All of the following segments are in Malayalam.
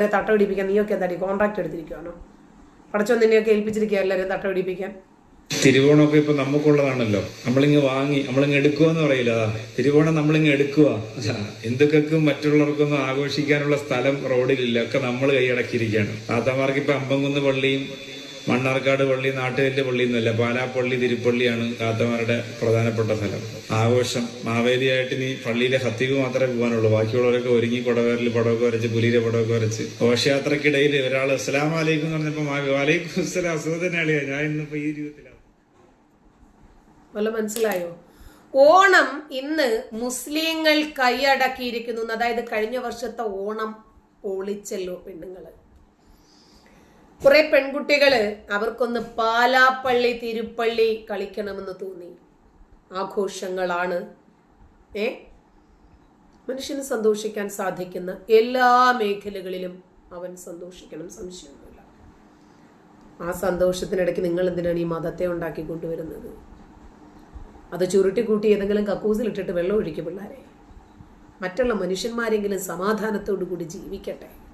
തട്ട പിടിപ്പിക്കാൻ നീയൊക്കെ എന്താടി കോൺട്രാക്ട് എടുത്തിരിക്കുവാണോ? പടച്ചോ നിന്നെയൊക്കെ ഏൽപ്പിച്ചിരിക്കുക എല്ലാവരും തട്ട പിടിപ്പിക്കാൻ തിരുവോണമൊക്കെ ഇപ്പൊ നമുക്കുള്ളതാണല്ലോ. നമ്മളിങ്ങ് വാങ്ങി നമ്മളിങ്ങ് എടുക്കുക എന്ന് പറയില്ല. തിരുവോണം നമ്മളിങ്ങ് എടുക്കുക ഹിന്ദുക്കൾക്കും മറ്റുള്ളവർക്കൊന്നും ആഘോഷിക്കാനുള്ള സ്ഥലം റോഡിലില്ല. ഒക്കെ നമ്മൾ കൈയടക്കിയിരിക്കുകയാണ്. താത്തമാർക്ക് ഇപ്പൊ അമ്പംകുന്ന് പള്ളിയും മണ്ണാർക്കാട് പള്ളി നാട്ടുകല്ല് പള്ളി എന്നല്ല പാലാപ്പള്ളി തിരുപ്പള്ളിയാണ് കാത്തമാരുടെ പ്രധാനപ്പെട്ട സ്ഥലം. ആഘോഷം മാവേലിയായിട്ട് ഇനി പള്ളിയിലെ ഹത്തിക്ക് മാത്രമേ പോകാനുള്ളൂ. ബാക്കിയുള്ളവരൊക്കെ ഒരുങ്ങി കൊടവേറിൽ പടമൊക്കെ വരച്ച് പുലിയിലെ പടമൊക്കെ വരച്ച്. ഘോഷയാത്രക്കിടയിൽ ഒരാൾ അസ്സലാം വലൈക്കും എന്ന് പറഞ്ഞപ്പോ വലൈക്കും അസ്സലാം അസുഖം തന്നെയാണ് ഞാൻ ഇന്നിപ്പോ ഈ രൂപത്തിലാണ് മനസ്സിലായോ? ഓണം ഇന്ന് മുസ്ലിങ്ങൾ കൈയടക്കിയിരിക്കുന്നു. അതായത് കഴിഞ്ഞ വർഷത്തെ ഓണം ഒളിച്ചല്ലോ പെണ്ണുങ്ങൾ. കുറെ പെൺകുട്ടികൾ അവർക്കൊന്ന് പാലാപ്പള്ളി തിരുപ്പള്ളി കളിക്കണമെന്ന് തോന്നി. ആഘോഷങ്ങളാണ് ഏ? മനുഷ്യന് സന്തോഷിക്കാൻ സാധിക്കുന്ന എല്ലാ മേഖലകളിലും അവൻ സന്തോഷിക്കണം സംശയമൊന്നുമില്ല. ആ സന്തോഷത്തിനിടയ്ക്ക് നിങ്ങൾ എന്തിനാണ് ഈ മതത്തെ ഉണ്ടാക്കി കൊണ്ടുവരുന്നത്? അത് ചുരുട്ടി കൂട്ടി ഏതെങ്കിലും കക്കൂസിലിട്ടിട്ട് വെള്ളം ഒഴിക്കും പിള്ളേരെ. മറ്റുള്ള മനുഷ്യന്മാരെങ്കിലും സമാധാനത്തോടു കൂടി ജീവിക്കട്ടെ.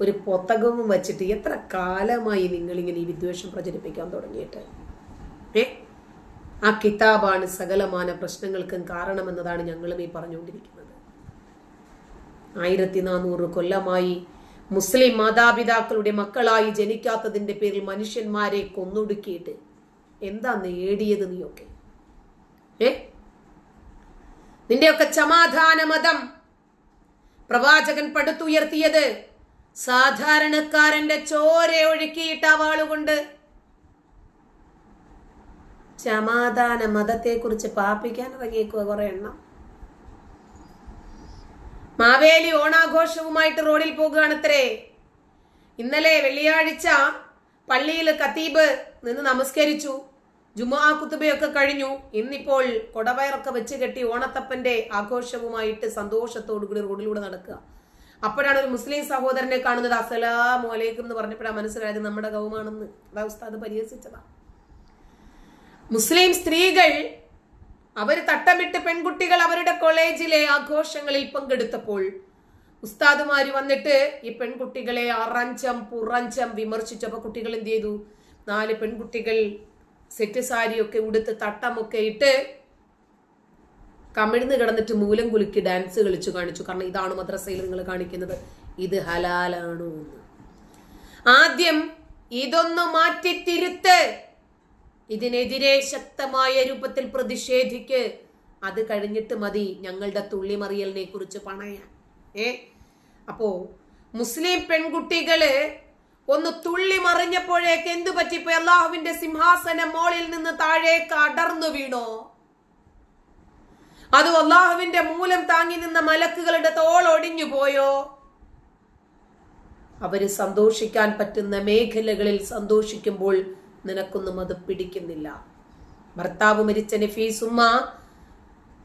ഒരു പൊത്തകവും വച്ചിട്ട് എത്ര കാലമായി നിങ്ങളിങ്ങനെ ഈ വിദ്വേഷം പ്രചരിപ്പിക്കാൻ തുടങ്ങിയിട്ട്? ഏ? ആ കിതാബാണ് സകലമാന പ്രശ്നങ്ങൾക്കും കാരണമെന്നതാണ് ഞങ്ങളും ഈ പറഞ്ഞുകൊണ്ടിരിക്കുന്നത്. ആയിരത്തി നാനൂറ് കൊല്ലമായി മുസ്ലിം മാതാപിതാക്കളുടെ മക്കളായി ജനിക്കാത്തതിന്റെ പേരിൽ മനുഷ്യന്മാരെ കൊന്നൊടുക്കിയിട്ട് എന്താ നേടിയത് നീയൊക്കെ? ഏ? നിന്റെയൊക്കെ സമാധാന മതം പ്രവാചകൻ പടുത്തുയർത്തിയത് സാധാരണക്കാരന്റെ ചോര ഒഴുക്കിയിട്ട വാളുകൊണ്ട് സമാധാന മതത്തെ കുറിച്ച് പാപ്പിക്കാൻ ഇറങ്ങിയേക്കുക കുറെ എണ്ണം. മാവേലി ഓണാഘോഷവുമായിട്ട് റോഡിൽ പോകുകയാണത്രേ. ഇന്നലെ വെള്ളിയാഴ്ച പള്ളിയിൽ കത്തീബ് നിന്ന് നമസ്കരിച്ചു. ജുമാ കുത്തുബയൊക്കെ കഴിഞ്ഞു. ഇന്നിപ്പോൾ കൊടവയറൊക്കെ വെച്ച് കെട്ടി ഓണത്തപ്പന്റെ ആഘോഷവുമായിട്ട് സന്തോഷത്തോടു കൂടി റോഡിലൂടെ നടക്കുക. അപ്പോഴാണ് ഒരു മുസ്ലിം സഹോദരനെ കാണുന്നത്. അസലാം അലൈക്കും എന്ന് പറഞ്ഞപ്പോഴാണ് മനസ്സിലായത് നമ്മുടെ ഗൗമാണെന്ന്. അതാ ഉസ്താദ് പരിഹസിച്ചതാ. മുസ്ലിം സ്ത്രീകൾ അവർ തട്ടമിട്ട് പെൺകുട്ടികൾ അവരുടെ കോളേജിലെ ആഘോഷങ്ങളിൽ പങ്കെടുത്തപ്പോൾ ഉസ്താദുമാര് വന്നിട്ട് ഈ പെൺകുട്ടികളെ അറഞ്ചം പുറഞ്ചം വിമർശിച്ചപ്പോൾ കുട്ടികൾ എന്ത് ചെയ്തു? നാല് പെൺകുട്ടികൾ സെറ്റ് സാരിയൊക്കെ ഉടുത്ത് തട്ടമൊക്കെ ഇട്ട് കമിഴ്ന്ന് കിടന്നിട്ട് മൂലം കുലുക്കി ഡാൻസ് കളിച്ചു കാണിച്ചു. കാരണം ഇതാണ് മദ്രസയിൽ നിങ്ങൾ കാണിക്കുന്നത്. ഇത് ഹലാലാണോ എന്ന്. ആദ്യം ഇതൊന്ന് മാറ്റി തിരുത്ത് ഇതിനെതിരെ ശക്തമായ രൂപത്തിൽ പ്രതിഷേധിക്ക്. അത് കഴിഞ്ഞിട്ട് മതി ഞങ്ങളുടെ തുള്ളിമറിയലിനെ കുറിച്ച് പണയാൻ ഏ? അപ്പോ മുസ്ലിം പെൺകുട്ടികൾ ഒന്ന് തുള്ളി മറിഞ്ഞപ്പോഴേക്ക് എന്തു പറ്റിപ്പോ അള്ളാഹുവിന്റെ സിംഹാസനം മോളിൽ നിന്ന് താഴേക്ക് അടർന്നു വീണോ? അത് അള്ളാഹുവിന്റെ മൂലം താങ്ങി നിന്ന മലക്കുകളുടെ തോൾ ഒടിഞ്ഞു പോയോ? അവർ സന്തോഷിക്കാൻ പറ്റുന്ന മേഖലകളിൽ സന്തോഷിക്കുമ്പോൾ നിനക്കൊന്നും അത് പിടിക്കുന്നില്ല. ഭർത്താവ് മരിച്ച നഫീസുമ്മ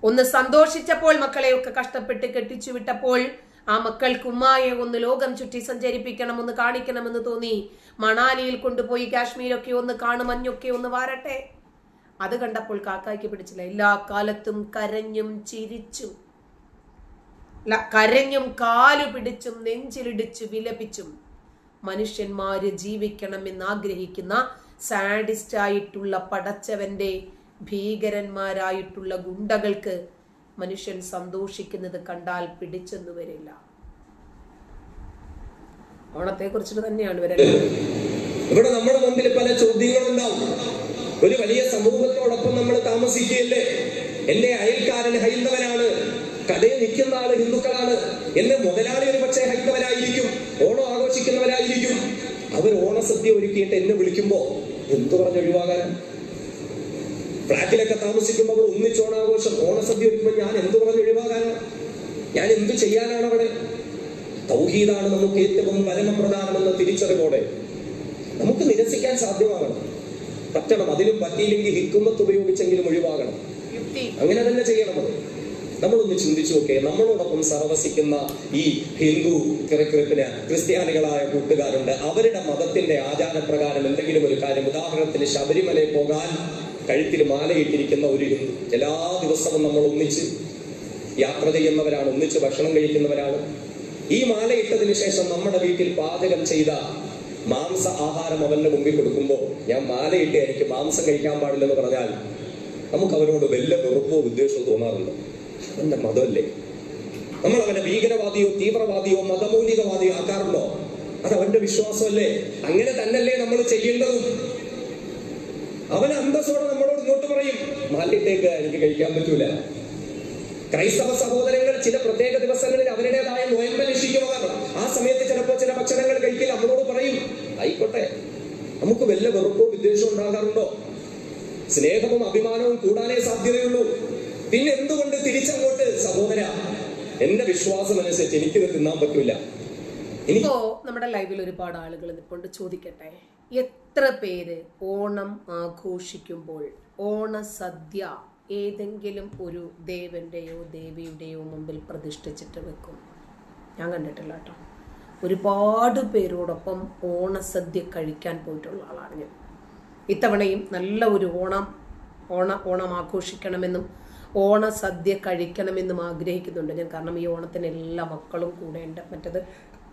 ഒന്ന് സന്തോഷിച്ചപ്പോൾ മക്കളെയൊക്കെ കഷ്ടപ്പെട്ട് കെട്ടിച്ചു വിട്ടപ്പോൾ ആ മക്കൾക്ക് ഉമ്മായെ ഒന്ന് ലോകം ചുറ്റി സഞ്ചരിപ്പിക്കണം ഒന്ന് കാണിക്കണമെന്ന് തോന്നി. മണാലിയിൽ കൊണ്ടുപോയി കാശ്മീരൊക്കെ ഒന്ന് കാണുമഞ്ഞൊക്കെ ഒന്ന് വാരട്ടെ. അത് കണ്ടപ്പോൾ കാക്കായ്ക്ക് പിടിച്ചില്ല. എല്ലാ കാലത്തും കരഞ്ഞും ചിരിച്ചും കരഞ്ഞും കാലു പിടിച്ചും നെഞ്ചിലിടിച്ചു വിലപിച്ചും മനുഷ്യന്മാര് ജീവിക്കണമെന്ന് ആഗ്രഹിക്കുന്ന സാഡിസ്റ്റ് ആയിട്ടുള്ള പടച്ചവന്റെ ഭീകരന്മാരായിട്ടുള്ള ഗുണ്ടകൾക്ക് മനുഷ്യൻ സന്തോഷിക്കുന്നത് കണ്ടാൽ പിടിച്ചെന്നു വരില്ല. ഓണത്തെ കുറിച്ചിട്ട് തന്നെയാണ് ഇവരെല്ലാം. ഇവിടെ നമ്മുടെ മുമ്പിൽ പല ചോദ്യങ്ങളുണ്ടാവും. ഒരു വലിയ സമൂഹത്തോടൊപ്പം നമ്മൾ താമസിക്കുകയല്ലേ? എന്റെ അയൽക്കാരൻ ഹൈന്ദവനാണ്. കടയിൽ നിൽക്കുന്ന ആൾ ഹിന്ദുക്കളാണ്. എന്റെ മുതലാളി ഒരു പക്ഷേ ഹൈന്ദവനായിരിക്കും. ഓണം ആഘോഷിക്കുന്നവരായിരിക്കും. അവർ ഓണസദ്യ ഒരുക്കിയിട്ട് എന്നെ വിളിക്കുമ്പോ എന്തു പറഞ്ഞ് ഒഴിവാകാൻ? ഫ്ലാറ്റിലൊക്കെ താമസിക്കുമ്പോൾ ഒന്നിച്ച് ഓണാഘോഷം ഓണസദ്യ ഒരുക്കുമ്പോൾ ഞാൻ എന്തു പറഞ്ഞ് ഒഴിവാകാനാണ് ഞാൻ എന്തു ചെയ്യാനാണ് അവിടെ? തൗഹീദാണ് നമുക്ക് ഏറ്റവും പരമപ്രധാനമെന്ന തിരിച്ചറിവോടെ നമുക്ക് നിരസിക്കാൻ സാധ്യമാകണം. പറ്റണം അതിലും പറ്റിയില്ലെങ്കിൽ ഹിക്കുമത്ത് ഉപയോഗിച്ചെങ്കിലും ഒഴിവാകണം. അങ്ങനെ തന്നെ ചെയ്യണം അത്. നമ്മളൊന്ന് ചിന്തിച്ചു നോക്കേ നമ്മളോടൊപ്പം സഹവസിക്കുന്ന ഈ ഹിന്ദു കിറക്കിറപ്പിന് ക്രിസ്ത്യാനികളായ കൂട്ടുകാരുണ്ട്. അവരുടെ മതത്തിന്റെ ആചാരപ്രകാരം എന്തെങ്കിലും ഒരു കാര്യം ഉദാഹരണത്തിന് ശബരിമലയിൽ പോകാൻ കഴുത്തിൽ മാലയിട്ടിരിക്കുന്ന ഒരു ഹിന്ദു എല്ലാ ദിവസവും നമ്മൾ ഒന്നിച്ച് യാത്ര ചെയ്യുന്നവരാണ് ഒന്നിച്ച് ഭക്ഷണം കഴിക്കുന്നവരാണ്. ഈ മാലയിട്ടതിന് ശേഷം നമ്മുടെ വീട്ടിൽ പാചകം ചെയ്ത മാംസ ആഹാരം അവന്റെ മുമ്പിൽ കൊടുക്കുമ്പോൾ ഞാൻ മാലയിട്ട് എനിക്ക് മാംസം കഴിക്കാൻ പാടില്ലെന്ന് പറഞ്ഞാൽ നമുക്ക് അവരോട് വല്ല വെറുപ്പോ ഉദ്ദേശമോ തോന്നാറുണ്ട് അവന്റെ മതമല്ലേ? നമ്മൾ അവനെ ഭീകരവാദിയോ തീവ്രവാദിയോ മതമൗലികവാദിയോ ആക്കാറുണ്ടോ? അത് അവന്റെ വിശ്വാസമല്ലേ? അങ്ങനെ തന്നല്ലേ നമ്മൾ ചെയ്യേണ്ടതും. അവൻ അന്തസ്സോടെ നമ്മളോട് ഇങ്ങോട്ട് പറയും മാലിട്ടേക്ക് എനിക്ക് കഴിക്കാൻ പറ്റൂല. ക്രൈസ്തവ സഹോദരങ്ങൾ ചില പ്രത്യേക ദിവസങ്ങളിൽ അവരുടേതായ നോയമ്പ് രക്ഷിക്കുന്നവർ ആ സമയത്ത് ചിലപ്പോൾ ചില ഭക്ഷണങ്ങൾ കഴിക്കില്ല. അവരോട് പറയും ആയിക്കോട്ടെ നമുക്ക് വല്ല വെറുപ്പോ വിദ്വേഷവും ഉണ്ടാകാറുണ്ടോ? സ്നേഹവും അഭിമാനവും കൂടാനേ സാധ്യതയുള്ളൂ. പിന്നെ എന്തുകൊണ്ട് തിരിച്ചങ്ങോട്ട്? സഹോദര എന്റെ വിശ്വാസം അനുസരിച്ച് എനിക്കിത് തിന്നാൻ പറ്റൂല. ഇപ്പോ നമ്മുടെ ലൈവിൽ ഒരുപാട് ആളുകൾ നിൽപ്പുണ്ട് ചോദിക്കട്ടെ എത്ര പേര് ഓണം ആഘോഷിക്കുമ്പോൾ ഓണസദ്യ ഏതെങ്കിലും ഒരു ദേവന്റെയോ ദേവിയുടെയോ മുമ്പിൽ പ്രതിഷ്ഠിച്ചിട്ട് വെക്കും. ഞാൻ കണ്ടിട്ടില്ല കേട്ടോ. ഒരുപാട് പേരോടൊപ്പം ഓണസദ്യ കഴിക്കാൻ പോയിട്ടുള്ള ആളാണ് ഞാൻ. ഇത്തവണയും നല്ല ഒരു ഓണം ഓണ ഓണം ആഘോഷിക്കണമെന്നും ഓണസദ്യ കഴിക്കണമെന്നും ആഗ്രഹിക്കുന്നുണ്ട് ഞാൻ. കാരണം ഈ ഓണത്തിന് എല്ലാ മക്കളും കൂടെ ഉണ്ട് മറ്റത്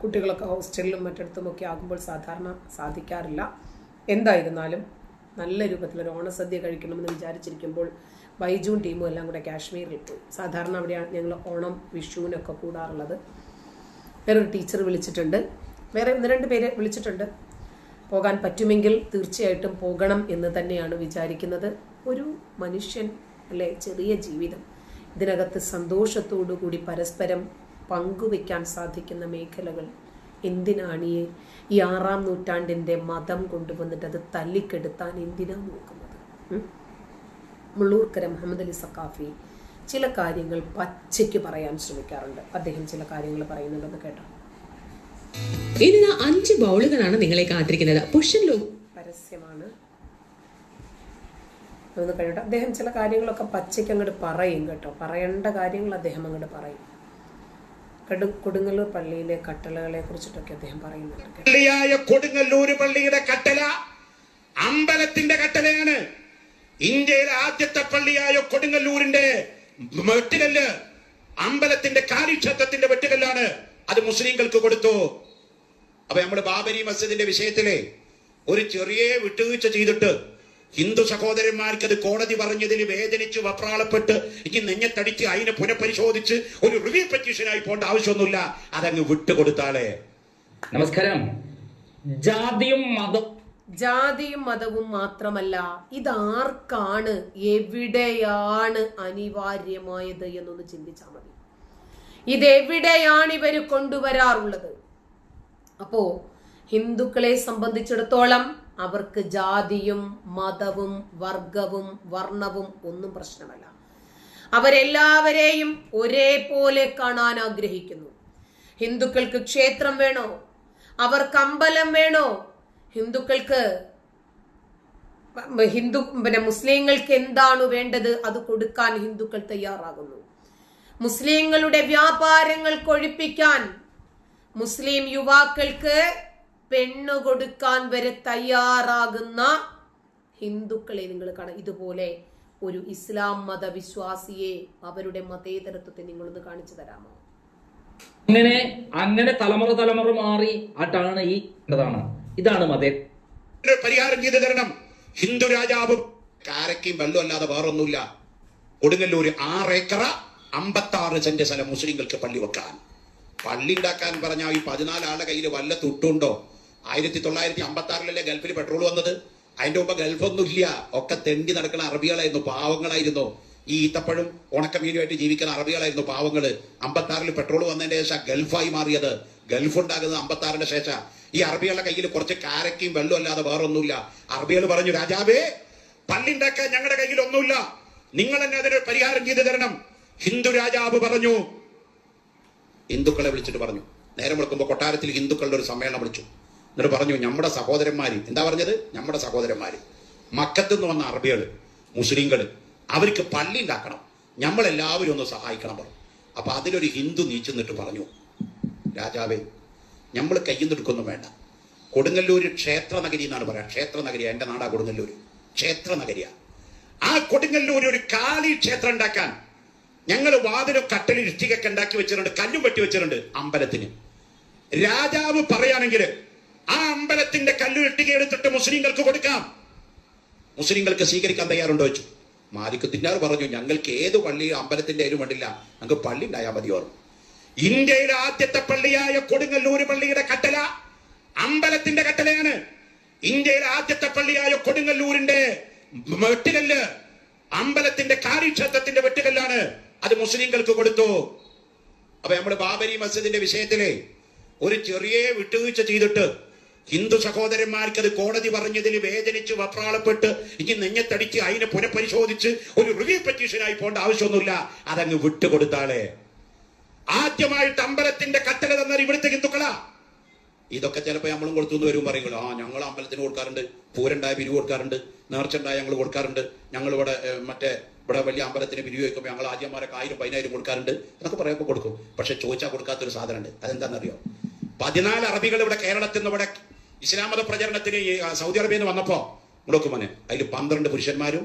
കുട്ടികളൊക്കെ ഹോസ്റ്റലിലും മറ്റിടത്തുമൊക്കെ ആകുമ്പോൾ സാധാരണ സാധിക്കാറില്ല. എന്തായിരുന്നാലും നല്ല രൂപത്തിലൊരു ഓണസദ്യ കഴിക്കണമെന്ന് വിചാരിച്ചിരിക്കുമ്പോൾ ബൈജൂൺ ടീമും എല്ലാം കൂടെ കാശ്മീരിൽ പോയി. സാധാരണ അവിടെയാണ് ഞങ്ങൾ ഓണം വിഷുവിനൊക്കെ കൂടാറുള്ളത്. വേറൊരു ടീച്ചർ വിളിച്ചിട്ടുണ്ട്. വേറെ ഒന്ന് രണ്ട് പേര് വിളിച്ചിട്ടുണ്ട്. പോകാൻ പറ്റുമെങ്കിൽ തീർച്ചയായിട്ടും പോകണം എന്ന് തന്നെയാണ് വിചാരിക്കുന്നത്. ഒരു മനുഷ്യൻ അല്ലെ ചെറിയ ജീവിതം. ഇതിനകത്ത് സന്തോഷത്തോടു കൂടി പരസ്പരം പങ്കുവെക്കാൻ സാധിക്കുന്ന മേഖലകൾ എന്തിനാണ് ഈ ഈ ആറാം നൂറ്റാണ്ടിന്റെ മതം കൊണ്ടുവന്നിട്ട് അത് തല്ലിക്കെടുത്താൻ എന്തിനാണ് നോക്കുന്നത്? മുള്ളൂർക്കര മുഹമ്മദ് അലി സക്കാഫി ചില കാര്യങ്ങൾ പച്ചയ്ക്ക് പറയാൻ ശ്രമിക്കാറുണ്ട്. അദ്ദേഹം ചില കാര്യങ്ങൾ പറയുന്നുണ്ടെന്ന് കേട്ടോ. ഇതിന് അഞ്ച് ബൗളുകളാണ് നിങ്ങളെ കാത്തിരിക്കുന്നത്. പുഷൻ ലോ പരസ്യമാണ്. കഴിയട്ടെ. അദ്ദേഹം ചില കാര്യങ്ങളൊക്കെ പച്ചയ്ക്ക് അങ്ങോട്ട് പറയും കേട്ടോ. പറയേണ്ട കാര്യങ്ങൾ അദ്ദേഹം അങ്ങോട്ട് പറയും. കടു കൊടുങ്ങല്ലൂർ പള്ളിയിലെ കട്ടളകളെ കുറിച്ചിട്ടൊക്കെ അദ്ദേഹം പറയുന്നുണ്ട് കൊടുങ്ങല്ലൂർ പള്ളിയുടെ കട്ടല അമ്പലത്തിന്റെ കട്ടലയാണ്. ഇന്ത്യയിലെ ആദ്യത്തെ പള്ളിയായ കൊടുങ്ങല്ലൂരിന്റെ വെട്ടുകല്ല് അമ്പലത്തിന്റെ കാലിക്ഷേത്രത്തിന്റെ വെട്ടുകല്ലാണ് അത് മുസ്ലിങ്ങൾക്ക് കൊടുത്തു. അപ്പൊ നമ്മുടെ ബാബരി മസ്ജിദിന്റെ വിഷയത്തിലെ ഒരു ചെറിയ വിട്ടുവീഴ്ച ചെയ്തിട്ട് ഹിന്ദു സഹോദരന്മാർക്ക് അത് കോടതി പറഞ്ഞതിൽ വേദനിച്ച് വപ്രാളപ്പെട്ട് ഇനി നെഞ്ഞത്തടിച്ച് അതിനെ പുനഃപരിശോധിച്ച് ഒരു റിവ്യൂ പെറ്റീഷനായി പോകേണ്ട ആവശ്യമൊന്നുമില്ല. അതങ്ങ് വിട്ടുകൊടുത്താളെ. നമസ്കാരം. ജാതിയും മതം ജാതിയും മതവും മാത്രമല്ല ഇതാർക്കാണ് എവിടെയാണ് അനിവാര്യമായത് എന്നൊന്ന് ചിന്തിച്ചാൽ മതി. ഇതെവിടെയാണ് ഇവർ കൊണ്ടുവരാറുള്ളത്? അപ്പോ ഹിന്ദുക്കളെ സംബന്ധിച്ചിടത്തോളം അവർക്ക് ജാതിയും മതവും വർഗവും വർണവും ഒന്നും പ്രശ്നമല്ല. അവരെല്ലാവരെയും ഒരേപോലെ കാണാൻ ആഗ്രഹിക്കുന്നു. ഹിന്ദുക്കൾക്ക് ക്ഷേത്രം വേണോ? അവർക്ക് അമ്പലം വേണോ? ഹിന്ദുക്കൾക്ക് ഹിന്ദു പിന്നെ മുസ്ലിങ്ങൾക്ക് എന്താണ് വേണ്ടത്? അത് കൊടുക്കാൻ ഹിന്ദുക്കൾ തയ്യാറാകുന്നു. മുസ്ലിങ്ങളുടെ വ്യാപാരങ്ങൾ കൊഴിപ്പിക്കാൻ മുസ്ലിം യുവാക്കൾക്ക് പെണ്ണു കൊടുക്കാൻ വരെ തയ്യാറാകുന്ന ഹിന്ദുക്കളെ നിങ്ങൾ കാണാം. ഇതുപോലെ ഒരു ഇസ്ലാം മതവിശ്വാസിയെ അവരുടെ മതേതരത്വത്തെ നിങ്ങളൊന്ന് കാണിച്ചു തരാമോ? അങ്ങനെ അങ്ങനെ തലമുറ തലമുറ മാറി ആട്ടാണ് ഈ താണ് ഇതാണ് മതേ. പരിഹാരം ചെയ്തു തരണം. ഹിന്ദു രാജാവ്. കാരക്കയും വെള്ളം അല്ലാതെ വേറൊന്നുമില്ല. കൊടുങ്ങല്ലൂര് ആറേക്കറ അമ്പത്തി ആറ് സെന്റ് സ്ഥലം മുസ്ലിങ്ങൾക്ക് പള്ളി വെക്കാൻ. പള്ളി ഉണ്ടാക്കാൻ പറഞ്ഞ ഈ പതിനാല് ആളുടെ കയ്യിൽ വല്ല തുട്ടുണ്ടോ? ആയിരത്തി തൊള്ളായിരത്തി അമ്പത്തി ആറിലല്ലേ ഗൾഫിൽ പെട്രോൾ വന്നത്? അതിന്റെ മുമ്പ് ഗൾഫൊന്നും ഇല്ല ഒക്കെ തെണ്ടി നടക്കുന്ന അറബികളായിരുന്നു പാവങ്ങളായിരുന്നു. ഈ ഈത്തപ്പഴും ഉണക്കമീനുമായിട്ട് ജീവിക്കുന്ന അറബികളായിരുന്നു പാവങ്ങൾ. അമ്പത്തി ആറിൽ പെട്രോൾ വന്നതിന്റെ ശേഷം ഗൾഫായി മാറിയത്. ഗൾഫ് ഉണ്ടാകുന്നത് അമ്പത്തി ആറിന്റെ ശേഷം. ഈ അറബികളുടെ കയ്യിൽ കുറച്ച് കാരക്കയും വെള്ളം അല്ലാതെ വേറൊന്നുമില്ല. അറബികൾ പറഞ്ഞു രാജാവേ പള്ളി ഉണ്ടാക്കാൻ ഞങ്ങളുടെ കയ്യിൽ ഒന്നുമില്ല. നിങ്ങൾ തന്നെ അതിന് പരിഹാരം ചെയ്തു തരണം. ഹിന്ദു രാജാവ് പറഞ്ഞു. ഹിന്ദുക്കളെ വിളിച്ചിട്ട് പറഞ്ഞു. നേരം വിളിക്കുമ്പോൾ കൊട്ടാരത്തിൽ ഹിന്ദുക്കളുടെ ഒരു സമ്മേളനം വിളിച്ചു. എന്നിട്ട് പറഞ്ഞു നമ്മുടെ സഹോദരന്മാര്. എന്താ പറഞ്ഞത്? നമ്മുടെ സഹോദരന്മാര്. മക്കത്ത് നിന്ന് വന്ന അറബികൾ മുസ്ലിങ്ങൾ അവർക്ക് പള്ളി ഉണ്ടാക്കണം. നമ്മളെല്ലാവരും ഒന്ന് സഹായിക്കണം പറഞ്ഞു. അപ്പൊ അതിലൊരു ഹിന്ദു നീച്ചു നിന്നിട്ട് പറഞ്ഞു രാജാവേ നമ്മൾ കയ്യിൽ വേണ്ട. കൊടുങ്ങല്ലൂര് ക്ഷേത്ര നഗരി എന്നാണ് പറയാം ക്ഷേത്ര നഗരിയ എന്റെ നാടാ കൊടുങ്ങല്ലൂര്. ക്ഷേത്ര നഗരിയ ആ കൊടുങ്ങല്ലൂര് ഒരു കാളി ക്ഷേത്രം ഉണ്ടാക്കാൻ ഞങ്ങൾ വാതിലും കട്ടലും ഇഷ്ടികൊക്കെ ഉണ്ടാക്കി വെച്ചിട്ടുണ്ട്. കല്ലും വെട്ടി വെച്ചിട്ടുണ്ട് അമ്പലത്തിന്. രാജാവ് പറയുകയാണെങ്കിൽ ആ അമ്പലത്തിന്റെ കല്ല് ഇട്ടിക എടുത്തിട്ട് മുസ്ലിങ്ങൾക്ക് കൊടുക്കാം. മുസ്ലിങ്ങൾക്ക് സ്വീകരിക്കാൻ തയ്യാറുണ്ടോ വെച്ചു തിന്നാറ് പറഞ്ഞു. ഞങ്ങൾക്ക് ഏത് പള്ളി അമ്പലത്തിന്റെ അതിലും വേണ്ടില്ല. ഞങ്ങൾക്ക് പള്ളി ഉണ്ടായാൽ മതി ഓർമ്മ ഇന്ത്യയിലെ ആദ്യത്തെ പള്ളിയായ കൊടുങ്ങല്ലൂർ പള്ളിയുടെ കട്ടല അമ്പലത്തിന്റെ കട്ടലയാണ്. ഇന്ത്യയിലെ ആദ്യത്തെ പള്ളിയായ കൊടുങ്ങല്ലൂരിന്റെ വെട്ടുകല്ല് അമ്പലത്തിന്റെ കാര്യക്ഷേത്രത്തിന്റെ വെട്ടുകല്ലാണ് അത് മുസ്ലിങ്ങൾക്ക് കൊടുത്തു. അപ്പൊ നമ്മുടെ ബാബരി മസ്ജിദിന്റെ വിഷയത്തിലെ ഒരു ചെറിയ വിട്ടുവീഴ്ച ചെയ്തിട്ട് ഹിന്ദു സഹോദരന്മാർക്ക് അത് കോടതി പറഞ്ഞതിൽ വേദനിച്ച് വപ്രാളപ്പെട്ട് ഇനി നെഞ്ഞത്തടിച്ച് അതിനെ പുനഃപരിശോധിച്ച് ഒരു റിവ്യൂ പെറ്റീഷനായി പോകേണ്ട ആവശ്യമൊന്നുമില്ല. അതങ്ങ് വിട്ടുകൊടുത്താളെ. ആദ്യമായിട്ട് അമ്പലത്തിന്റെ കട്ടല തന്നാൽ ഇവിടുത്തെ ഹിന്ദുക്കളാ. ഇതൊക്കെ ചിലപ്പോൾ നമ്മളും കൊടുത്തു എന്ന് വരും പറയുമല്ലോ ആ ഞങ്ങൾ അമ്പലത്തിന് കൊടുക്കാറുണ്ട് പൂരണ്ടായ പിരിവ് കൊടുക്കാറുണ്ട് നേർച്ചുണ്ടായ ഞങ്ങൾ കൊടുക്കാറുണ്ട് ഞങ്ങൾ ഇവിടെ മറ്റേ ഇവിടെ വലിയ അമ്പലത്തിന് പിരിവ് വയ്ക്കുമ്പോൾ ഞങ്ങൾ ആദ്യമാരൊക്കെ ആയിരം പതിനായിരം കൊടുക്കാറുണ്ട് എന്നൊക്കെ പറയുമ്പോൾ കൊടുക്കും. പക്ഷെ ചോദിച്ചാൽ കൊടുക്കാത്തൊരു സാധനമുണ്ട്. അതെന്താണെന്നറിയോ പതിനാല് അറബികൾ ഇവിടെ കേരളത്തിൽ നിന്ന് ഇവിടെ ഇസ്ലാം മത പ്രചരണത്തിന് സൗദി അറേബ്യയിൽ നിന്ന് വന്നപ്പോ മുടക്കുമനെ അതിൽ പന്ത്രണ്ട് പുരുഷന്മാരും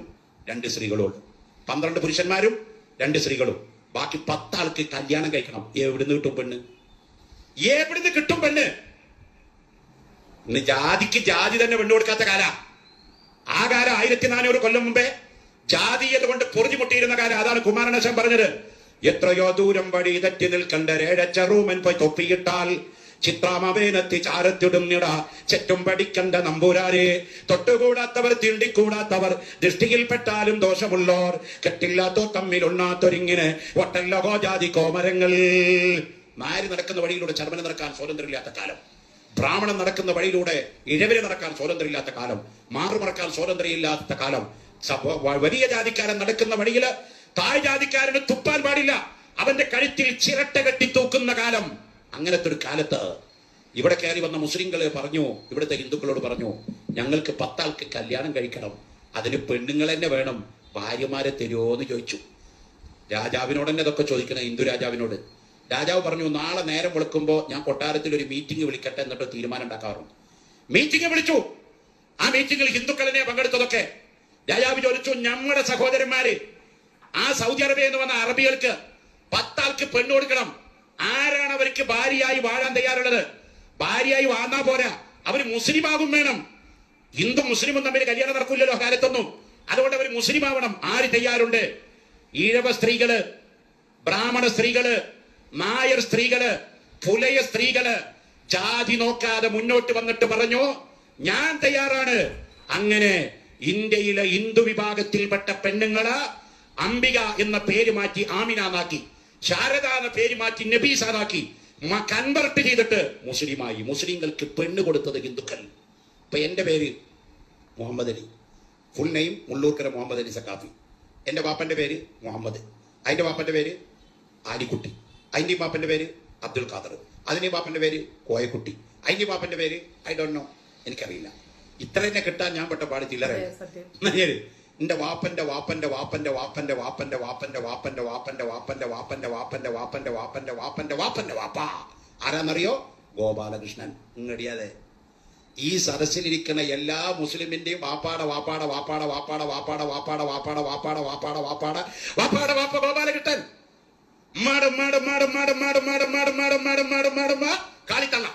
രണ്ട് സ്ത്രീകളും ഉണ്ട് പന്ത്രണ്ട് പുരുഷന്മാരും രണ്ട് സ്ത്രീകളും. ബാക്കി പത്താൾക്ക് കല്യാണം കഴിക്കണം. എവിടുന്ന് കിട്ടും പെണ്ണ്? എവിടുന്ന് കിട്ടും പെണ്ണ്? ഇന്ന് ജാതിക്ക് ജാതി തന്നെ പെണ്ണു കൊടുക്കാത്ത കാല. ആ കാലം ആയിരത്തി നാനൂറ് കൊല്ലം മുമ്പേ ജാതീയത കൊണ്ട് പൊറിഞ്ഞുമുട്ടിയിരുന്ന കാലം. അതാണ് കുമാരനാശൻ പറഞ്ഞത്. എത്രയോ ദൂരം വഴി തെറ്റി നിൽക്കണ്ട രേഴച്ചറൂമൻ പോയി തൊപ്പിയിട്ടാൽ ചിത്രാമവേനത്തി ചാരത്തിടുന്നിട ചെറ്റും പഠിക്കണ്ട നമ്പൂരാരെ. തൊട്ടുകൂടാത്തവർ തീണ്ടിക്കൂടാത്തവർ ദൃഷ്ടിയിൽപ്പെട്ടാലും ദോഷമുള്ളോർ കെട്ടില്ലാത്തോ തമ്മിൽ ഉണ്ണാത്തൊരിങ്ങനെ ഒട്ടല്ലോ ജാതി കോമരങ്ങൾ. നാരി നടക്കുന്ന വഴിയിലൂടെ ചർമ്മനം നടക്കാൻ സ്വാതന്ത്ര്യമില്ലാത്ത കാലം. ബ്രാഹ്മണൻ നടക്കുന്ന വഴിയിലൂടെ ഇഴവിന് നടക്കാൻ സ്വാതന്ത്ര്യമില്ലാത്ത കാലം. മാറുമറക്കാൻ സ്വാതന്ത്ര്യമില്ലാത്ത കാലം. വലിയ ജാതിക്കാരൻ നടക്കുന്ന വഴിയിൽ താഴ് ജാതിക്കാരന് തുപ്പാൻ പാടില്ല. അവന്റെ കഴുത്തിൽ ചിരട്ട കെട്ടി തൂക്കുന്ന കാലം. അങ്ങനത്തെ ഒരു കാലത്ത് ഇവിടെ കയറി വന്ന മുസ്ലിങ്ങളെ പറഞ്ഞു ഇവിടുത്തെ ഹിന്ദുക്കളോട് പറഞ്ഞു ഞങ്ങൾക്ക് പത്താൾക്ക് കല്യാണം കഴിക്കണം. അതിന് പെണ്ണുങ്ങൾ തന്നെ വേണം. ഭാര്യമാരെ തരുമോ എന്ന് ചോദിച്ചു. രാജാവിനോട് തന്നെ ഇതൊക്കെ ചോദിക്കണം ഹിന്ദു രാജാവിനോട്. രാജാവ് പറഞ്ഞു നാളെ നേരം വിളിക്കുമ്പോൾ ഞാൻ കൊട്ടാരത്തിൽ ഒരു മീറ്റിംഗ് വിളിക്കട്ടെ എന്നിട്ട് തീരുമാനം ഉണ്ടാക്കാറുണ്ട്. മീറ്റിംഗ് വിളിച്ചു. ആ മീറ്റിംഗിൽ ഹിന്ദുക്കളെ പങ്കെടുത്തതൊക്കെ. രാജാവ് ചോദിച്ചു നമ്മുടെ സഹോദരന്മാര് ആ സൗദി അറേബ്യ എന്ന് വന്ന അറബികൾക്ക് പത്താൾക്ക് പെണ്ണ് കൊടുക്കണം. ആരാണ് അവർക്ക് ഭാര്യയായി വാഴാൻ തയ്യാറുള്ളത്? ഭാര്യയായി വാങ്ങാൻ പോരാ. അവർ മുസ്ലിം ആകും വേണം. ഹിന്ദു മുസ്ലിമും തമ്മിൽ കല്യാണം നടക്കില്ലല്ലോ കാലത്തൊന്നും. അതുകൊണ്ട് അവർ മുസ്ലിം ആവണം ആര് തയ്യാറുണ്ട്? ഈഴവ സ്ത്രീകൾ ബ്രാഹ്മണ സ്ത്രീകൾ നായർ സ്ത്രീകൾ പുലയ സ്ത്രീകൾ. ജാതി നോക്കാതെ മുന്നോട്ട് വന്നിട്ട് പറഞ്ഞു ഞാൻ തയ്യാറാണ്. അങ്ങനെ ഇന്ത്യയിലെ ഹിന്ദു വിഭാഗത്തിൽപ്പെട്ട പെണ്ണുങ്ങൾ അംബിക എന്ന പേര് മാറ്റി ആമിന എന്നാക്കി ശാരദ എന്ന പേര് മാറ്റി നബി എന്നാക്കി കൺവെർട്ട് ചെയ്തിട്ട് മുസ്ലിമായി. മുസ്ലിങ്ങൾക്ക് പെണ്ണ് കൊടുത്തത് ഹിന്ദുക്കൾ. ഇപ്പൊ എന്റെ പേര് മുഹമ്മദ് അലി. ഫുൾ നെയിം മുള്ളൂർക്കര മുഹമ്മദ് അലി സക്കാഫി എന്റെ പാപ്പന്റെ പേര് മുഹമ്മദ്. അതിന്റെ പാപ്പന്റെ പേര് ആലിക്കുട്ടി. അതിന്റെ പാപ്പന്റെ പേര് അബ്ദുൽ ഖാദർ. അതിന്റെ പാപ്പന്റെ പേര് കോയക്കുട്ടി. അതിന്റെ പാപ്പന്റെ പേര് ഐ ഡോണ്ട് നോ എനിക്കറിയില്ല. ഇത്ര തന്നെ കിട്ടാൻ ഞാൻ പെട്ട പാട് ചില്ലറ. എന്റെ വാപ്പന്റെ വാപ്പന്റെ വാപ്പന്റെ വാപ്പന്റെ വാപ്പന്റെ വാപ്പന്റെ വാപ്പന്റെ വാപ്പന്റെ വാപ്പന്റെ വാപ്പന്റെ വാപ്പന്റെ വാപ്പന്റെ വാപ്പന്റെ വാപ്പന്റെ വാപ്പന്റെ വാപ്പ ആരാന്നറിയോ ഗോപാലകൃഷ്ണൻ ഇങ്ങടിയാതെ ഈ സദസ്സിലിരിക്കുന്ന എല്ലാ മുസ്ലിമിന്റെയും വാപ്പാട വാപ്പാട വാപ്പാട വാപ്പാട വാപ്പാട വാപ്പാട വാപ്പാട വാപ്പാട വാപ്പാട വാപ്പാട വാപ്പാട വാപ്പ ഗോപാലകൃഷ്ണൻ മാടും മാടും മാടും മാടും മാടും മാടും മാടും മാടും മാടും മാടും മാടും കാളിത്തള്ള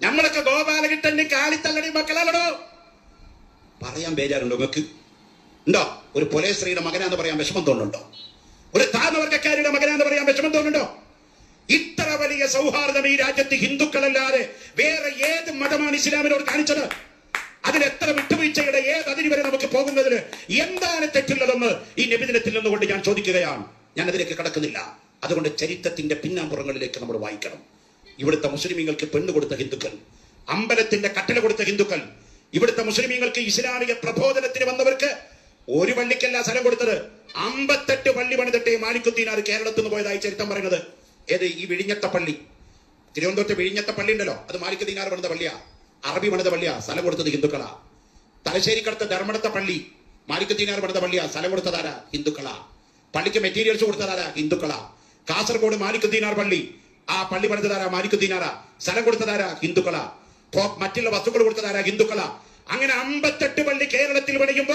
നമ്മളൊക്കെ ഗോപാലകൃഷ്ണന്റെ കാളിത്തള്ളടി മക്കളാണോ പറയാൻ ബേജാറുണ്ടോ നിങ്ങൾക്ക് ഉണ്ടോ? ഒരു പൊലേ സ്ത്രീയുടെ മകനാന്ന് പറയാൻ വിഷമം തോന്നുന്നുണ്ടോ? ഒരു താഴ്ന്നവർഗക്കാരിയുടെ മകനാന്ന് പറയാൻ വിഷമം തോന്നുന്നുണ്ടോ? ഇത്ര വലിയ സൗഹാർദ്ദം ഈ രാജ്യത്ത് ഹിന്ദുക്കളല്ലാതെ വേറെ ഏത് മതമാണ് ഇസ്ലാമിനോട് കാണിച്ചത്? അതിൽ എത്ര വിട്ടുവീഴ്ചയുടെ ഏത് അതിന് വരെ നമുക്ക് പോകുന്നതിന് എന്താണ് തെറ്റുള്ളതെന്ന് ഈ നിബിദിനത്തിൽ നിന്നുകൊണ്ട് ഞാൻ ചോദിക്കുകയാണ്. ഞാൻ അതിലേക്ക് കടക്കുന്നില്ല. അതുകൊണ്ട് ചരിത്രത്തിന്റെ പിന്നാമ്പുറങ്ങളിലേക്ക് നമ്മൾ വായിക്കണം. ഇവിടുത്തെ മുസ്ലിമീങ്ങൾക്ക് പെണ്ണ് കൊടുത്ത ഹിന്ദുക്കൾ അമ്പലത്തിന്റെ കട്ടല കൊടുത്ത ഹിന്ദുക്കൾ ഇവിടുത്തെ മുസ്ലിമീങ്ങൾക്ക് ഇസ്ലാമിക പ്രബോധനത്തിന് വന്നവർക്ക് ഒരു പള്ളിക്കല്ല സ്ഥലം കൊടുത്തത്. അമ്പത്തെട്ട് പള്ളി പണിതിട്ടേ മാലിക്കുദ്ദീനാർ കേരളത്തിൽ നിന്ന് പോയതായി ചരിത്രം പറയുന്നത്. ഏത്? ഈ വിഴിഞ്ഞത്തെ പള്ളി. തിരുവനന്തപുരത്തെ വിഴിഞ്ഞത്തെ പള്ളി ഉണ്ടല്ലോ. അത് മാലിക്കുദ്ദീനാർ പണിത പള്ളിയാ. അറബി പണിത പള്ളിയാ. സ്ഥലം കൊടുത്തത് ഹിന്ദുക്കളാ. തലശ്ശേരിക്കടുത്ത ധർമ്മടത്തെ പള്ളി മാലിക്കുദ്ദീനാർ പണിത പള്ളിയാ. സ്ഥലം കൊടുത്തതാരാ? ഹിന്ദുക്കളാ. പള്ളിക്ക് മെറ്റീരിയൽസ് കൊടുത്തതാരാ? ഹിന്ദുക്കളാ. കാസർഗോഡ് മാലിക്കുദ്ദീനാർ പള്ളി. ആ പള്ളി പണിതതാരാ? മാലിക്കുദ്ദീനാറാ സ്ഥലം കൊടുത്തതാരാ? ഹിന്ദുക്കളാ. മറ്റുള്ള വസ്തുക്കൾ കൊടുത്തതാരാ? ഹിന്ദുക്കളാ. അങ്ങനെ അമ്പത്തെട്ട് പള്ളി കേരളത്തിൽ പണിയുമ്പോ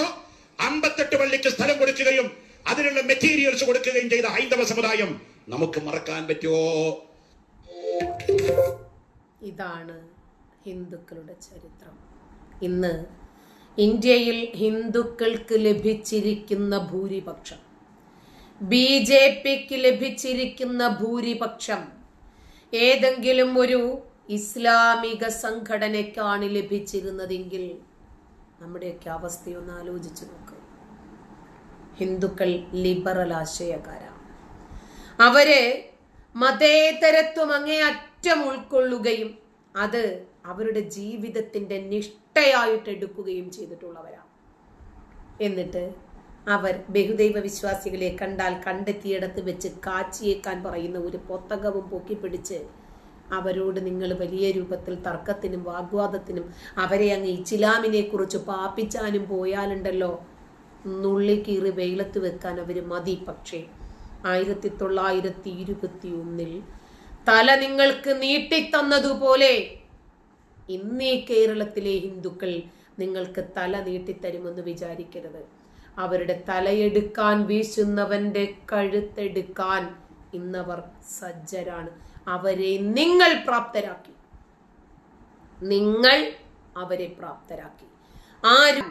അമ്പത്തെട്ട് പള്ളിക്ക് സ്ഥലം കൊടുക്കുകയും അതിനുള്ള മെറ്റീരിയൽസ് കൊടുക്കുകയും ചെയ്ത ഹൈന്ദവ സമുദായം നമുക്ക് മറക്കാൻ പറ്റുമോ ഇതാണ് ഹിന്ദുക്കളുടെ ചരിത്രം. ഇന്ന് ഇന്ത്യയിൽ ഹിന്ദുക്കൾക്ക് ലഭിച്ചിരിക്കുന്ന ഭൂരിപക്ഷം ബി ജെ പിക്ക് ലഭിച്ചിരിക്കുന്ന ഭൂരിപക്ഷം ഏതെങ്കിലും ഒരു ഇസ്ലാമിക സംഘടനയ്ക്കാണ് ലഭിച്ചിരുന്നതെങ്കിൽ നമ്മുടെയൊക്കെ അവസ്ഥയൊന്ന് ആലോചിച്ചു നോക്ക്. ഹിന്ദുക്കൾ ലിബറൽ ആശയക്കാരാണ് അവരെ മതേതരത്വം അങ്ങേയറ്റം ഉൾക്കൊള്ളുകയും അത് അവരുടെ ജീവിതത്തിന്റെ നിഷ്ഠയായിട്ട് എടുക്കുകയും ചെയ്തിട്ടുള്ളവരാണ് എന്നിട്ട് അവർ ബഹുദൈവ വിശ്വാസികളെ കണ്ടാൽ കണ്ടെത്തിയിടത്ത് വെച്ച് കാച്ചിയേക്കാൻ പറയുന്ന ഒരു പൊത്തകവും പൊക്കിപ്പിടിച്ച് അവരോട് നിങ്ങൾ വലിയ രൂപത്തിൽ തർക്കത്തിനും വാഗ്വാദത്തിനും അവരെ അങ്ങ് ഇച്ചിലാമിനെ കുറിച്ച് പാപ്പിച്ചാനും പോയാലുണ്ടല്ലോ. നുള്ളിക്കീറി വെയിലത്ത് വെക്കാൻ അവർ മതി പക്ഷേ. ആയിരത്തി തൊള്ളായിരത്തി ഇരുപത്തി ഒന്നിൽ തല നിങ്ങൾക്ക് നീട്ടിത്തന്നതുപോലെ ഇന്നീ കേരളത്തിലെ ഹിന്ദുക്കൾ നിങ്ങൾക്ക് തല നീട്ടിത്തരുമെന്ന് വിചാരിക്കരുത്. അവരുടെ തലയെടുക്കാൻ വീശുന്നവന്റെ കഴുത്തെടുക്കാൻ ഇന്നവർ സജ്ജരാണ്. അവരെ നിങ്ങൾ പ്രാപ്തരാക്കി. നിങ്ങൾ അവരെ പ്രാപ്തരാക്കി. ആരും